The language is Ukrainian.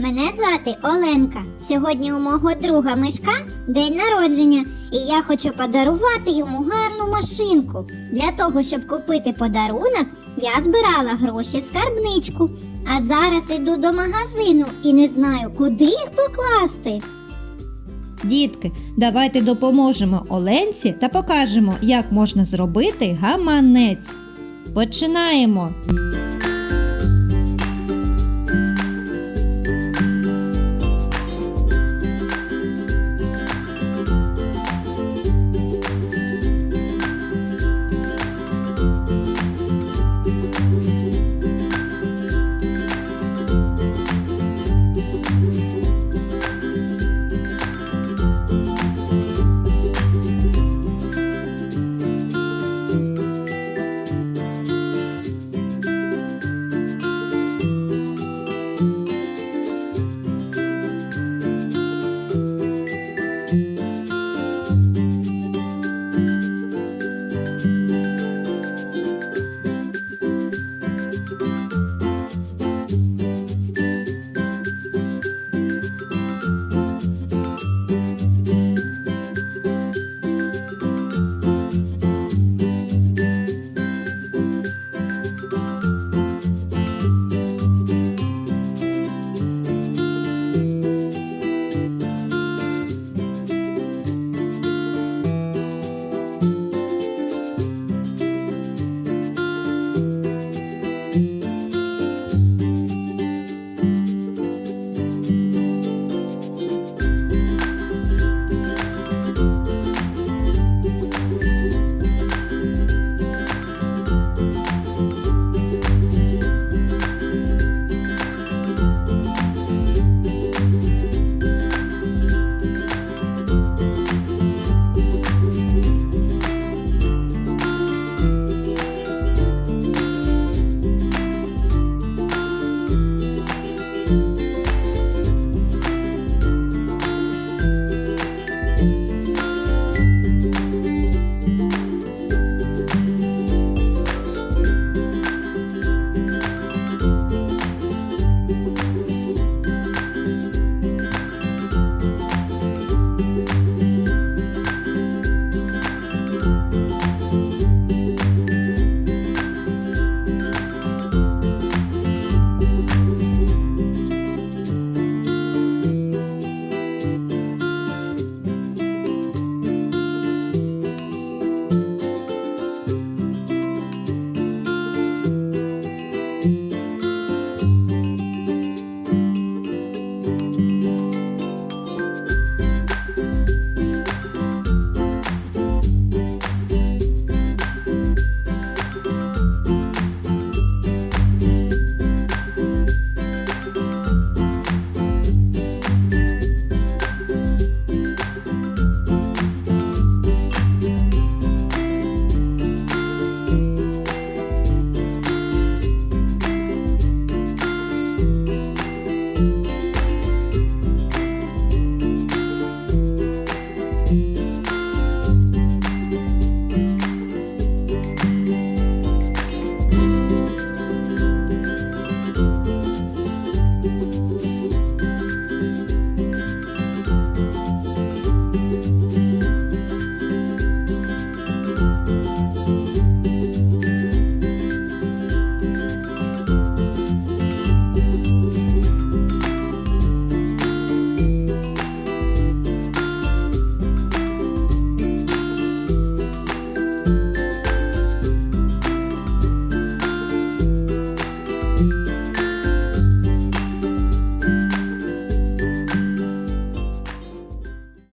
Мене звати Оленка. Сьогодні у мого друга Мишка день народження, і я хочу подарувати йому гарну машинку. Для того, щоб купити подарунок, я збирала гроші в скарбничку. А зараз іду до магазину і не знаю, куди їх покласти. Дітки, давайте допоможемо Оленці та покажемо, як можна зробити гаманець. Починаємо.